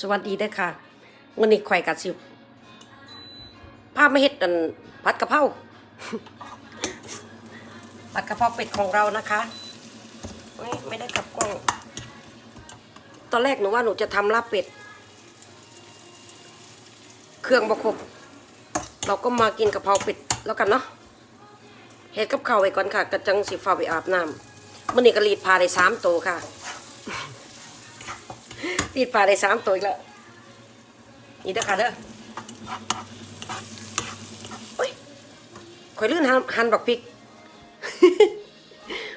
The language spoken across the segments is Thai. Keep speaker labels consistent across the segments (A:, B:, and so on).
A: สวัสดีเด้อค่ะวันนี้ข่กัดสิพามาเฮ็ดอันผัดกะเพราผัดกะเพราเป็ดของเรานะคะไม่ไม่ได้กลับกล้อง ตอนแรกหนูว่าหนูจะทำลาบเป็ด เครื่องบกครบเราก็มากินกะเพราเป็ดแล้วกันเนาะเฮ็ดกับข้าวไว้ก่อนค่ะกระจังสิฟ้าไปอาบน้ำมื่อนี้ก็รีดพาได้สามตัวค่ะ รีดพาได้สามตัวอีกแล้วนี่เด้อค่ะเด้อโอ้ยข่อยลื่นหันหันบักพริก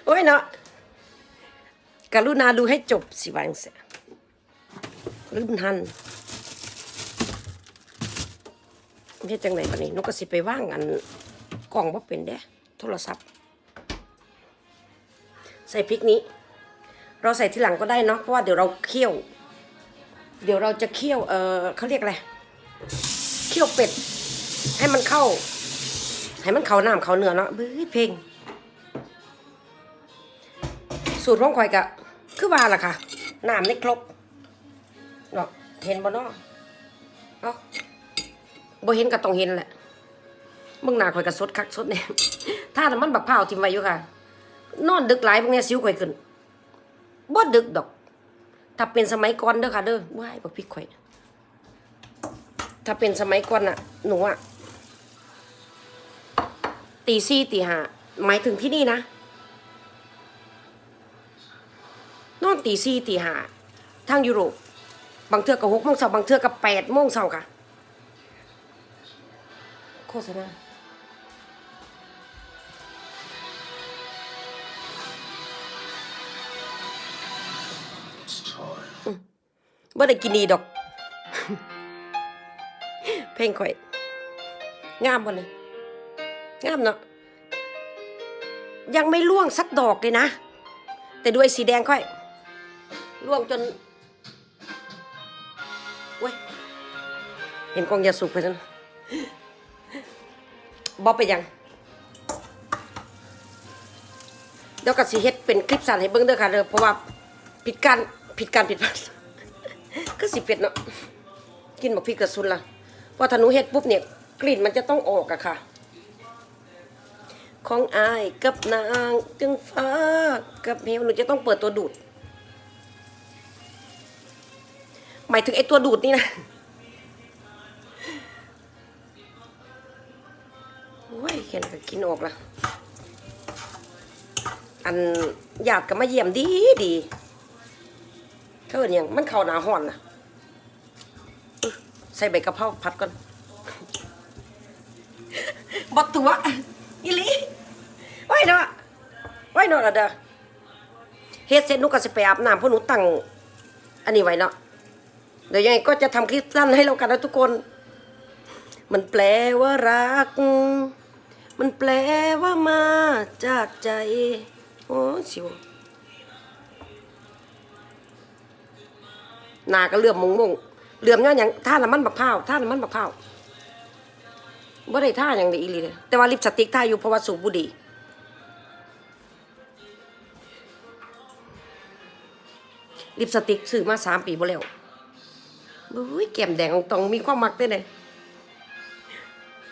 A: โอ้ยเนาะกรุณาดูให้จบสิวังเสียลื่นหันเฮ็ดจังไหนบัดนี้นกก็สิไปว่างอันกล่องบ่เป็นเด้โทรศัพท์ ใส่พริกนี้ เราใส่ทีหลังก็ได้เนาะเพราะว่าเดี๋ยวเราเคี่ยว เดี๋ยวเราจะเคี่ยว เออเขาเรียกอะไร เคี่ยวเป็ด ให้มันเข้า ให้มันเข้าน้ำเข้าเนื้อเนาะบื้อเพลง สูตรของข่อยกะ คือว่าล่ะค่ะ น้ำนี่ครบเนาะเห็นบ่เนาะเนาะบ่เห็นก็ต้องเห็นแหละเบิ่งหน้าข่อยก็สดคักสดแน่ถ้าน้ำมันบักพร้าทิมไว้อยู่ค่ะ นอนดึกหลายพวกเนี้ยสิวข่อยขึ้นบ่ดึกดอก ถ้าเป็นสมัยก่อนเด้อค่ะเด้อว้ายบักพริกข่อยถ้าเป็นสมัยก่อนน่ะหนูอะตีสี่ตีห้าหมายถึงที่นี่นะนอนตีสี่ตีห้าทางยุโรป บางเทือกับหกโมงเช้าบางเทือกับแปดโมงเช้าค่ะ โฆษณา บ่ได้กินดีดอก เพลงข่อย งามบ่เลยงามเนาะยังไม่ล่วงสักดอกเลยนะ แต่ด้วยสีแดงค่อย ล่วงจนเว้ยเห็นกองยาสูบไปจังบอไปยัง เดี๋ยวก็สิเฮ็ดเป็นคลิปสั้นให้เบิ่งเด้อค่ะเด้อเพราะว่าผิดการ ผิดการผิดพลาดก็สิเป็ดเนาะกินบักพริกกระสุนละเพราะถ้าหนูเฮ็ดปุ๊บเนี่ยกลิ่นมันจะต้องออกอะค่ะ ของอายกับนางจึงฟ้ากับเหวหนูจะต้องเปิดตัวดูด หมายถึงไอ้ตัวดูดนี่นะโอ้ยเขียนก็กินออกละอันหยาดก็มาเยี่ยมดีดี เขาเอิ้นหยังมันเข้าหนาห้อนล่ะใส่ใบกะเพราผัดก่อนบัตัวอีหลีไว้เนาะไว้เนาะละเด้อเฮ็ดเสร็จนูก็สิไปอาบน้ำเพราะหนูตั้งอันนี้ไว้เนาะเดี๋ยวยังไงก็จะทำคลิปสั้นให้เรากันนะทุกคน มันแปลว่ารัก มันแปลว่ามาจากใจ โอ้สิว หนาก็เลื่อมมงมงเหลื่อมเนี่ยอย่างท่าน้ำมันบักพร้าวท่าน้ำมันบักพร้าวบ่ได้ท่าอย่างเดีอีหลีเลยแต่ว่าลิปสติกท่าอยู่เพราะว่าสูบบุหรี่ลิปสติกซื้อมาสามปีบ่แล้วเฮ้ยแก้มแดงตรงมีความมักได้เลย